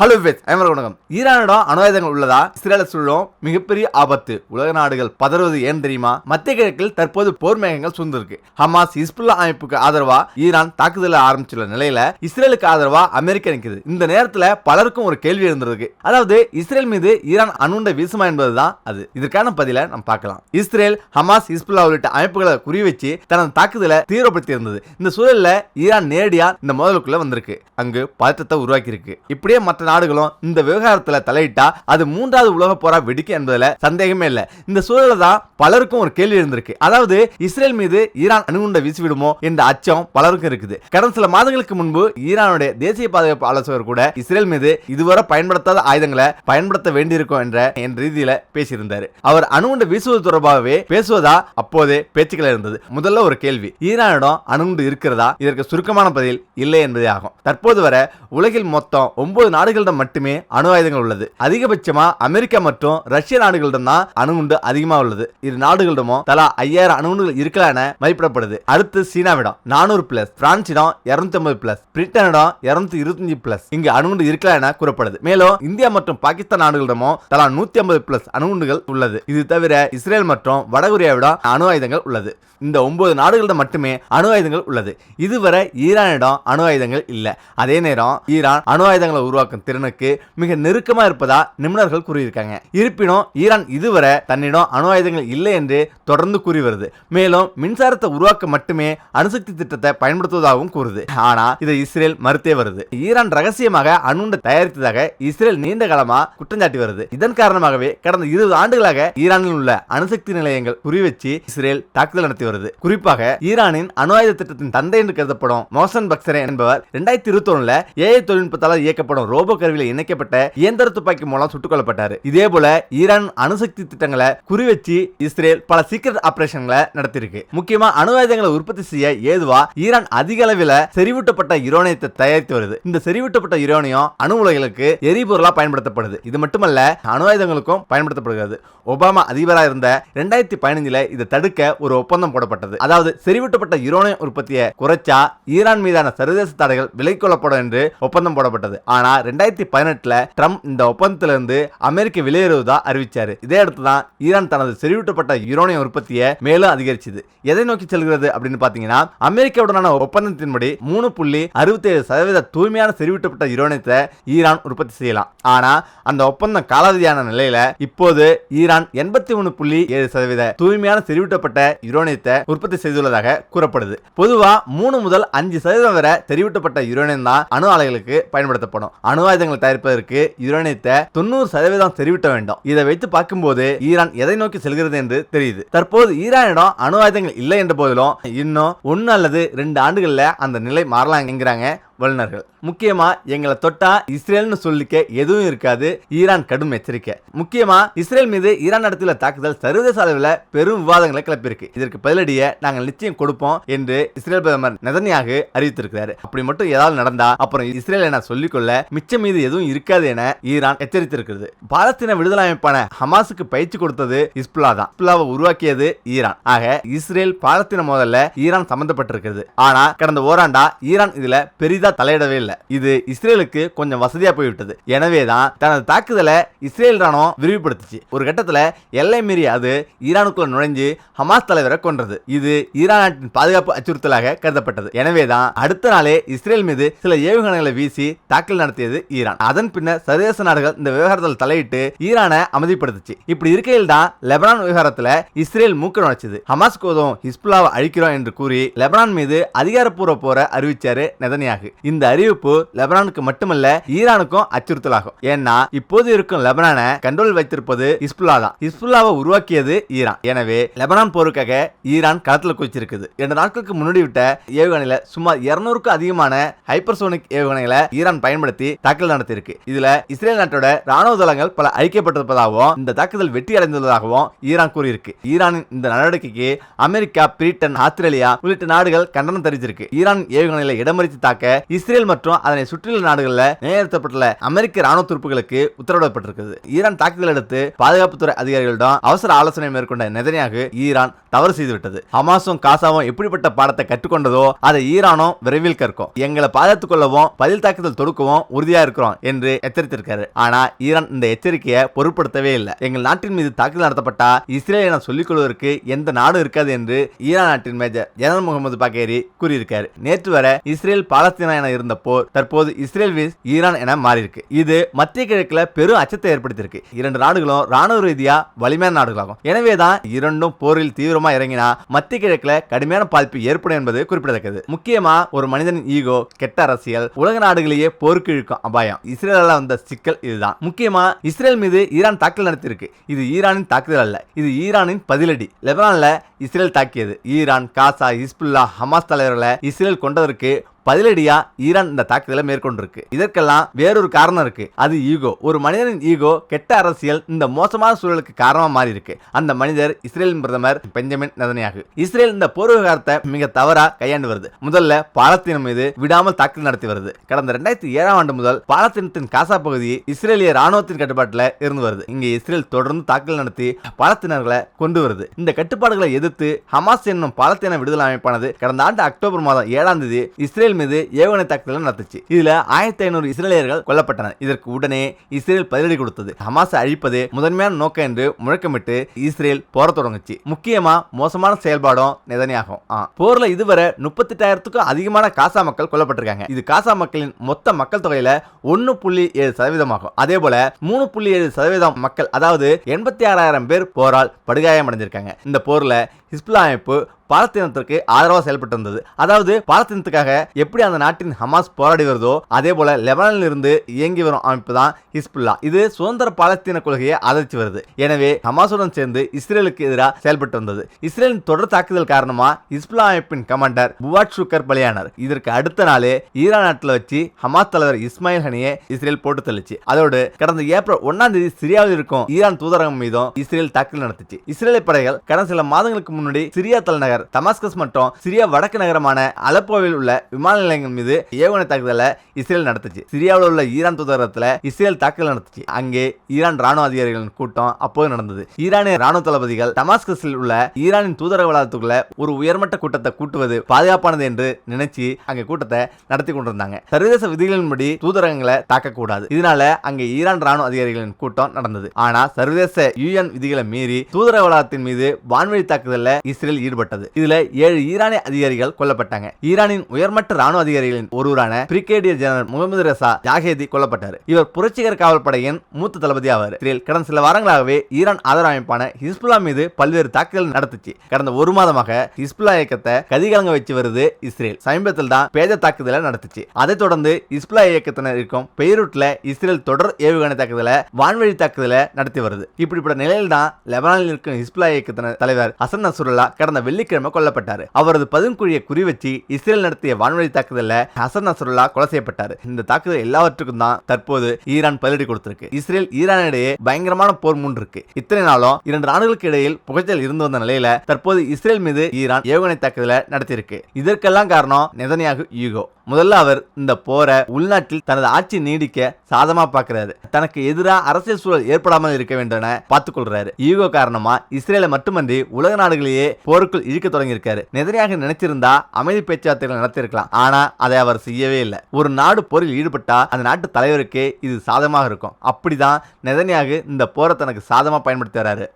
Hello face ஐமர் வணக்கம். ஈரானிடம் அணுவாயுதங்கள் உள்ளதா? இஸ்ரேல சூழலும் மிகப்பெரிய ஆபத்து. உலக நாடுகள் பதறுவது ஏன் தெரியுமா? மத்திய கிழக்கில் தற்போது போர் மேகங்கள் சூழ்ந்திருக்கு. ஹமாஸ் ஹிஸ்புல்லா அமைப்புக்கு ஆதரவா ஈரான் தாக்குதலை ஆரம்பிச்சுள்ள நிலையில இஸ்ரேலுக்கு ஆதரவா அமெரிக்கா நிற்கிறது இந்த நேரத்துல பலருக்கும் ஒரு கேள்வி இருந்திருக்கு அதாவது இஸ்ரேல் மீது ஈரான் அணுண்டை வீசுமா என்பதுதான் அது. இதற்கான பதிலை நம்ம பார்க்கலாம். இஸ்ரேல் ஹமாஸ் ஹிஸ்புல்லா உள்ளிட்ட அமைப்புகளை குறி வச்சு தனது தாக்குதலை தீவிரப்படுத்தி இருந்தது இந்த சூழல்ல ஈரான் நேரடியா இந்த மோதலுக்குள்ள வந்திருக்கு. அங்கு பதற்றத்தை உருவாக்கி இருக்கு இப்படியே மற்ற மற்ற நாடுகளும் இந்த விவகாரத்துல தலையிட்டா அது மூன்றாவது உலக போரா வெடிக்கும் என்பதுல சந்தேகமே இல்ல. இந்த சூழல தான் பலருக்கும் ஒரு கேள்வி இருந்திருக்கு அதாவது இஸ்ரேல் மீது ஈரான் அணுகுண்டை வீசிவிடுமோ என்ற அச்சம் பலருக்கும் இருக்குது. கடந்த சில மாதங்களுக்கு முன்பு ஈரானுடைய தேசிய பாதுகாப்பு ஆலோசகர் கூட இஸ்ரேல் மீது இதுவரை பயன்படுத்தாத ஆயுதங்களை பயன்படுத்த வேண்டியிருக்கும் என்ற என் ரீதியில பேசியிருந்தார். அவர் அணுகுண்டு வீசுவது தொடர்பாகவே பேசுவதா அப்போதே பேச்சுக்கள் இருந்தது. முதல்ல ஒரு கேள்வி ஈரானிடம் அணுகுண்டு இருக்கிறதா? இதற்கு சுருக்கமான பதில் இல்லை என்பதே ஆகும். தற்போது வரை உலகில் மொத்தம் ஒன்பது நாடுகள் நாடுகளிடம் மட்டுமே அணு ஆயுதங்கள் உள்ளது. அதிகபட்சமா அமெரிக்கா மற்றும் ரஷ்ய நாடுகளிடம் தான் அணுகுண்டு அதிகமா உள்ளது. இரு நாடுகளிடமும் தலா ஐயாயிரம் அணுகுண்டுகள் இருக்கலாம் என மதிப்பிடப்படுது. அடுத்து சீனாவிடம் நானூறு பிளஸ் பிரான்சிடம் இருநூத்தி ஐம்பது பிளஸ் பிரிட்டனிடம் இருநூத்தி இருபத்தஞ்சு பிளஸ் இங்கு அணுகுண்டு இருக்கலாம் என கூறப்படுது. மேலும் இந்தியா மற்றும் பாகிஸ்தான் நாடுகளிடமும் தலா நூத்தி ஐம்பது பிளஸ் அணுகுண்டுகள் உள்ளது. இது தவிர இஸ்ரேல் மற்றும் வடகொரியாவிடம் அணு ஆயுதங்கள் உள்ளது. இந்த ஒன்பது நாடுகளிடம் மட்டுமே அணு ஆயுதங்கள் உள்ளது. இதுவரை ஈரானிடம் அணு ஆயுதங்கள் இல்ல. அதே நேரம் ஈரான் அணு ஆயுதங்களை உருவாக்கும் திறனுக்கு மிக நெருக்கமா இருப்பதா நிபுணர்கள் கூறியிருக்காங்க. இருப்பினும் ஈரான் இதுவரை தன்னிடம் அணு ஆயுதங்கள் இல்லை என்று தொடர்ந்து கூறி வருது. மேலும் மின்சாரத்தை உருவாக்க மட்டுமே அணுசக்தி திட்டத்தை பயன்படுத்துவதாகவும் கூறுது. ஆனால் இதை இஸ்ரேல் மறுத்தே வருது. ஈரான் ரகசியமாக அணுண்டை தயாரித்ததாக இஸ்ரேல் நீண்ட காலமா குற்றம் சாட்டி வருது. இதன் காரணமாகவே கடந்த இருபது ஆண்டுகளாக ஈரானில் உள்ள அணுசக்தி நிலையங்கள் குறிவச்சு இஸ்ரேல் தாக்குதல் நடத்தி வருது. குறிப்பாக ஈரானின் அணு ஆயுத திட்டத்தின் தந்தை என்று கருதப்படும் மோசன் பக்சரே என்பவர் இரண்டாயிரத்தி இருபத்தி ஒண்ணுல ஏஐ தொழில்நுட்பத்தால் இயக்கப்படும் ரோபோ கருவியில் இணைக்கப்பட்ட இயந்திர துப்பாக்கி மூலம் சுட்டுக் கொல்லப்பட்டாரு இதே போல ஈரான் அணுசக்தி திட்டங்களை குறிவச்சு இஸ்ரேல் பல சீக்கிரட் ஆபரேஷன்களை நடத்தியிருக்கு. முக்கியமா அணுவாயுதங்களை உற்பத்தி செய்ய ஏதுவா ஈரான் அதிக அளவில் செறிவூட்டப்பட்ட யுரோனியத்தை தயாரித்து வருது. இந்த செறிவூட்டப்பட்ட யுரோனியம் அணு உலைகளுக்கு எரிபொருளா பயன்படுத்தப்படுது. இது மட்டுமல்ல அணுவாயுதங்களுக்கும் பயன்படுத்தப்படுகிறது. ஒபாமா அதிபராக இருந்த ரெண்டாயிரத்தி பதினஞ்சுல இதை தடுக்க ஒரு ஒப்பந்தம் போடப்பட்டது. அதாவது செறிவூட்டப்பட்ட யுரோனியம் உற்பத்தியை குறைச்சா ஈரான் மீதான சர்வதேச தடைகள் விலை கொள்ளப்படும் என்று ஒப்பந்தம் போடப்பட்டது. ஆனா ரெண்டாயிரத்தி ரெண்டாயிரத்தி பதினெட்டுல ட்ரம்ப் இந்த ஒப்பந்தத்துல இருந்து அமெரிக்க வெளியேறுவதா அறிவிச்சாரு. இதே அடுத்து தான் ஈரான் தனது செறிவூட்டப்பட்ட யுரோனியம் உற்பத்தியை மேலும் அதிகரிச்சது. எதை நோக்கி செல்கிறது அப்படின்னு பாத்தீங்கன்னா அமெரிக்காவுடனான ஒப்பந்தத்தின்படி மூணு புள்ளி அறுபத்தேழு சதவீத தூய்மையான செறிவூட்டப்பட்ட யுரோனியத்தை ஈரான் உற்பத்தி செய்யலாம். ஆனா அந்த ஒப்பந்தம் காலாவதியான நிலையில இப்போது ஈரான் எண்பத்தி மூணு புள்ளி ஏழு சதவீத தூய்மையான செறிவூட்டப்பட்ட யுரோனியத்தை உற்பத்தி செய்துள்ளதாக கூறப்படுது. பொதுவா மூணு முதல் அஞ்சு சதவீதம் வரை செறிவூட்டப்பட்ட யுரோனியம் தான் அணு ஆலைகளுக்கு பயன்படுத்தப்படும். அணு ஆயுதங்களை தயாரிப்பதற்கு யுரேனியத்தை தொண்ணூறு சதவீதம் தெரிவிக்க வேண்டும். இதை வைத்து பார்க்கும்போது ஈரான் எதை நோக்கி செல்கிறது என்று தெரியுது. தற்போது ஈரானிடம் அணு ஆயுதங்கள் இல்லை என்ற போதிலும் இன்னும் ஒன்னு அல்லது ரெண்டு ஆண்டுகள்ல அந்த நிலை மாறலாம் என்கிறாங்க வல்லுநர்கள். முக்கியமா எங்களை தொட்டா இஸ்ரேல்னு சொல்லிக்க எதுவும் இருக்காது. ஈரான் கடும் எச்சரிக்கை. முக்கியமா இஸ்ரேல் மீது ஈரான் நடத்தியுள்ள தாக்குதல் சர்வதேச அளவில் பெரும் விவாதங்களை கிளப்பியிருக்கு. இதற்கு பதிலடியை நாங்கள் நிச்சயம் கொடுப்போம் என்று இஸ்ரேல் பிரதமர் நெதன்யாகு அறிவித்திருக்கிறாரு. அப்படி மட்டும் ஏதாவது நடந்தா அப்புறம் இஸ்ரேல் என சொல்லிக்கொள்ள மிச்சம் மீது எதுவும் இருக்காது என ஈரான் எச்சரித்திருக்கிறது. பாலஸ்தீன விடுதலை அமைப்பான ஹமாஸுக்கு பயிற்சி கொடுத்தது இஸ்புல்லா தான். இஸ்புல்லாவை உருவாக்கியது ஈரான். ஆக இஸ்ரேல் பாலஸ்தீன மோதல்ல ஈரான் சம்பந்தப்பட்டிருக்கிறது. ஆனா கடந்த ஓராண்டா ஈரான் இதுல பெரிதா தலையிடவே இல்லை. இது இஸ்ரேலுக்கு கொஞ்சம் வசதியா போய்விட்டது எனவே தான் தனது தாக்குதலை இஸ்ரேல் ராணுவம் விரிவுபடுத்துச்சு. ஒரு கட்டத்தில் எல்லை மீறி அது ஈரானுக்குள்ள நுழைஞ்சு ஹமாஸ் தலைவரை கொன்றது. இது ஈரான் நாட்டின் பாதுகாப்பு அச்சுறுத்தலாக கருதப்பட்டது. எனவே தான் அடுத்த நாளே இஸ்ரேல் மீது சில ஏவுகணைகளை வீசி தாக்கல் நடத்தியது ஈரான். அதன் பின்னர் சர்வதேச நாடுகள் இந்த விவகாரத்தில் தலையிட்டு ஈரானை அமைதிப்படுத்துச்சு. இப்படி இருக்கையில் தான் லெபனான் விவகாரத்தில் இஸ்ரேல் மூக்க நுழைச்சது. ஹமாஸ் கோதம் ஹிஸ்புல்லாவை அழிக்கிறோம் என்று கூறி லெபனான் மீது அதிகாரப்பூர்வ போரை அறிவிச்சாரு நெதனியாகு. இந்த அறிவிப்பு லெபனானுக்கு மட்டுமல்ல ஈரானுக்கும் அச்சுறுத்தலாகும். ஏன்னா இப்போது இருக்கும் லெபனானை கண்ட்ரோல் வைத்திருப்பது ஹிஸ்புல்லா தான். ஹிஸ்புல்லாவை உருவாக்கியது ஈரான். எனவே லெபனான் போருக்காக ஈரான் களத்தில் குவிச்சிருக்குது. இரண்டு நாட்களுக்கு முன்னாடி விட்ட ஏவுகணையில சுமார் இருநூறுக்கும் அதிகமான ஹைப்பர்சோனிக் ஏவுகணைகளை ஈரான் பயன்படுத்தி தாக்குதல் நடத்தியிருக்கு. இதுல இஸ்ரேல் நாட்டோட ராணுவ தளங்கள் பல அழிக்கப்பட்டிருப்பதாகவும் இந்த தாக்குதல் வெற்றி அடைந்துள்ளதாகவும் ஈரான் கூறியிருக்கு. ஈரானின் இந்த நடவடிக்கைக்கு அமெரிக்கா பிரிட்டன் ஆஸ்திரேலியா உள்ளிட்ட நாடுகள் கண்டனம் தெரிவிச்சிருக்கு. ஈரான் ஏவுகணைகளை இடமறித்து தாக்க இஸ்ரேல் மற்றும் அதனை சுற்றியுள்ள நாடுகளில் நிலைநிறுத்தப்பட்டுள்ள அமெரிக்க ராணுவ துருப்புகளுக்கு உத்தரவிடப்பட்டிருக்கிறது. ஈரான் தாக்குதல் அடுத்து பாதுகாப்புத்துறை அதிகாரிகளிடம் அவசர ஆலோசனை மேற்கொண்ட நெதனியாக ஈரான் தவறு செய்துவிட்டது. ஹமாஸும் காசாவும் எப்படிப்பட்ட பாடத்தை கற்றுக்கொண்டதோ அதை ஈரானும் விரைவில் கற்கும். எங்களை பாதுகாத்துக் கொள்ளவும் பதில் தாக்குதல் தொடுக்கவும் உறுதியா இருக்கிறோம் என்று எச்சரித்திருக்காரு. ஆனா ஈரான் இந்த எச்சரிக்கையை பொருட்படுத்தவே இல்லை. எங்கள் நாட்டின் மீது தாக்குதல் நடத்தப்பட்டா இஸ்ரேல் என சொல்லிக் கொள்வதற்கு எந்த நாடும் இருக்காது என்று ஈரான் நாட்டின் மேஜர் ஜெனரல் முகமது பாகேரி கூறியிருக்காரு. நேற்று வரை இஸ்ரேல் பாலஸ்தீன என இருந்த போர் தற்போது இஸ்ரேல் விஸ் ஈரான் என மாறியிருக்கு. இது மத்திய கிழக்குல பெரும் அச்சத்தை ஏற்படுத்தியிருக்கு. இரண்டு நாடுகளும் ராணுவ ரீதியா வலிமையான நாடுகளாகும். எனவேதான் இரண்டும் போரில் தீவிரமா இறங்கினா மத்திய கிழக்குல கடுமையான பாதிப்பு ஏற்படும் என்பது குறிப்பிடத்தக்கது. முக்கியமா ஒரு மனிதனின் ஈகோ கெட்ட அரசியல் உலக நாடுகளையே போருக்கு இழுக்கும் அபாயம். இஸ்ரேலால் வந்த சிக்கல் இதுதான். முக்கியமா இஸ்ரேல் மீது ஈரான் தாக்குதல் நடத்தியிருக்கு. இது ஈரானின் தாக்குதல் அல்ல இது ஈரானின் பதிலடி. லெபனான்ல இஸ்ரேல் தாக்கியது. ஈரான் காசா ஹிஸ்புல்லா ஹமாஸ் தலைவர்களை இஸ்ரேல் கொண்டதற்கு பதிலடியா ஈரான் இந்த தாக்குதலை மேற்கொண்டிருக்கு. இதற்கெல்லாம் வேறொரு காரணம் இருக்கு. அது ஈகோ. ஒரு மனிதனின் ஈகோ கெட்ட அரசியல் இந்த மோசமான சூழலுக்கு காரணமா மாறி இருக்கு அந்த மனிதர் இஸ்ரேலின் பிரதமர் பெஞ்சமின் நதனியாகு. இஸ்ரேல் இந்த போர் விவகாரத்தை மிக தவறா கையாண்டு வருது. முதல்ல பாலத்தீனம் மீது விடாமல் தாக்குதல் நடத்தி வருது. கடந்த ரெண்டாயிரத்தி ஏழாம் ஆண்டு முதல் பாலத்தீனத்தின் காசா பகுதி இஸ்ரேலிய ராணுவத்தின் கட்டுப்பாட்டில் இருந்து வருது. இங்க இஸ்ரேல் தொடர்ந்து தாக்குதல் நடத்தி பாலத்தினர்களை கொண்டு வருது. இந்த கட்டுப்பாடுகளை எதிர்த்து ஹமாஸ் என்னும் பாலத்தீன விடுதலை அமைப்பானது கடந்த ஆண்டு அக்டோபர் மாதம் ஏழாம் தேதி இஸ்ரேல் மீது ஏவுகணை தாக்குதல் நடத்துச்சு. இதுல ஆயிரத்தி ஐநூறு இஸ்ரேலியர்கள் கொல்லப்பட்டனர். இதற்கு உடனே இஸ்ரேல் பதிலடி கொடுத்தது. ஹமாஸ் அழிப்பது முதன்மையான நோக்கம் என்று முழக்கமிட்டு இஸ்ரேல் போர தொடங்குச்சு. முக்கியமா மோசமான செயல்பாடும் நிதனையாகும். போர்ல இதுவரை முப்பத்தெட்டாயிரத்துக்கும் அதிகமான காசா மக்கள் கொல்லப்பட்டிருக்காங்க. இது காசா மக்களின் மொத்த மக்கள் தொகையில ஒன்னு புள்ளி ஏழு சதவீதமாகும். அதே போல மூணு புள்ளி ஏழு சதவீதம் மக்கள் அதாவது எண்பத்தி ஆறாயிரம் பேர் போரால் படுகாயம் அடைஞ்சிருக்காங்க இந்த போர்ல ஹிஸ்புல்லா அமைப்பு பாலஸ்தீனத்திற்கு ஆதரவாக செயல்பட்டு வந்தது அதாவது பாலஸ்தீனத்துக்காக எப்படி அந்த நாட்டின் ஹமாஸ் போராடி வருதோ அதே போல லெபனானில் இருந்து இயங்கி வரும் அமைப்பு தான் ஹிஸ்புல்லா. இது சுதந்திர பாலஸ்தீன கொள்கையை ஆதரித்து வருது. எனவே ஹமாஸுடன் சேர்ந்து இஸ்ரேலுக்கு எதிராக செயல்பட்டு வந்தது. இஸ்ரேலின் தொடர் தாக்குதல் காரணமா ஹிஸ்புல்லா அமைப்பின் கமாண்டர் புவாட் ஷுக்கர் பலியானார். இதற்கு அடுத்த நாளே ஈரான் நாட்டில் வச்சு ஹமாஸ் தலைவர் இஸ்மாயில் ஹனியை இஸ்ரேல் போட்டு தள்ளிச்சு. அதோடு கடந்த ஏப்ரல் ஒன்னாம் தேதி சிரியாவில் இருக்கும் ஈரான் தூதரகம் மீதும் இஸ்ரேல் தாக்குதல் நடத்துச்சு. இஸ்ரேலிய படைகள் கடந்த சில மாதங்களுக்கு முன்னாடி சிரியா தலைநகர் தமாஸ்கஸ் மற்றும் சிரியா வடக்கு நகரமான அலப்போவில் உள்ள விமான நிலையங்கள் மீது ஏவுகணை தாக்குதலை இஸ்ரேல் நடத்துச்சு. சிரியாவில் உள்ள ஈரான் தூதரகத்தில் இஸ்ரேல் தாக்குதல் நடத்துச்சு அங்கே ஈரான் ராணுவ அதிகாரிகளின் கூட்டம் அப்போது நடந்தது. ஈரானிய ராணுவ தளபதிகள் தமாஸ்கஸில் உள்ள ஈரானின் தூதரக வளாகத்துக்குள்ள ஒரு உயர்மட்ட கூட்டத்தை கூட்டுவது பாதுகாப்பானது என்று நினைச்சு அங்கே கூட்டத்தை நடத்தி கொண்டிருந்தாங்க. சர்வதேச விதிகளின்படி தூதரகங்களை தாக்கக்கூடாது. இதனால அங்கே ஈரான் ராணுவ அதிகாரிகளின் கூட்டம் நடந்தது. ஆனா சர்வதேச யூஎன் விதிகளை மீறி தூதரக வளாகத்தின் மீது வான்வழி தாக்குதல இஸ்ரேல் ஈடுபட்டது. இதுல ஏழு ஈரானிய அதிகாரிகள் கொல்லப்பட்டாங்க. ஈரானின் உயர்மட்ட ராணுவ அதிகாரிகளின் ஒருவரான brigadier general Mohammad Reza Zahedi கொல்லப்பட்டார். இவர் புரட்சிகர காவல் படையின் மூத்த தளபதி ஆவார். இதில் கடந்த சில வாரங்களாகவே ஈரான் ஆதரவு அமைப்பான ஹிஸ்புல்லா மீது பல்வேறு தாக்குதல் நடத்துச்சு. கடந்த ஒரு மாதமாக ஹிஸ்புல்லா இயக்கத்தை கதிகலங்க வச்சு வருது இஸ்ரேல். சமீபத்தில் தான் பேஜ தாக்குதலை நடத்துச்சு. அதைத் தொடர்ந்து இஸ்புல்லா இயக்கத்தினர் இருக்கும் பெய்ரூட்ல இஸ்ரேல் தொடர் ஏவுகணை தாக்குதலை வான்வழி தாக்குதலை நடத்தி வருது. இப்படிப்பட்ட நிலையில் தான் லெபனானில் இருக்கும் ஹிஸ்புல்லா இயக்கத்தினர் தலைவர் ஹசன் நசுருல்லா கடந்த வெள்ளிக்கிழமை கொல்லப்பட்டார். அவரது பதுங்குழியை குறிவச்சு இஸ்ரேல் நடத்திய வான்வழி தாக்குதல்ல ஹசன் நசருல்லா கொலை செய்யப்பட்டார். இந்த தாக்குதல் எல்லாவற்றுக்கும் தான் தற்போது ஈரான் பதிலடி கொடுத்திருக்கு. இஸ்ரேல் ஈரானிடையே பயங்கரமான போர் மூன்று இருக்கு இத்தனை நாளும் இரண்டு நாடுகளுக்கு இடையில் புகைச்சல் இருந்து வந்த நிலையில தற்போது இஸ்ரேல் மீது ஈரான் ஏவுகணை தாக்குதலை நடத்தியிருக்கு. இதற்கெல்லாம் காரணம் நெதனியாக யூகோ முதல்ல அவர் இந்த போரை உள்நாட்டில் தனது ஆட்சி நீடிக்க சாதமா பாக்குறாரு. தனக்கு எதிராக அரசியல் சூழல் ஏற்படாமல் இருக்க வேண்டும் என பார்த்துக் கொள்றாரு ஈகோ காரணமா இஸ்ரேலை மட்டுமன்றி உலக நாடுகளையே போருக்குள் இழுக்க தொடங்கியிருக்காரு. நெதனியாக நினைச்சிருந்தா அமைதி பேச்சுவார்த்தைகள் நடத்திருக்கலாம். ஆனா அதை அவர் செய்யவே இல்லை. ஒரு நாடு போரில் ஈடுபட்டா அந்த நாட்டு தலைவருக்கே இது சாதமாக இருக்கும். அப்படிதான் நெதனியாக இந்த போரை தனக்கு சாதமாக பயன்படுத்தி வராரு.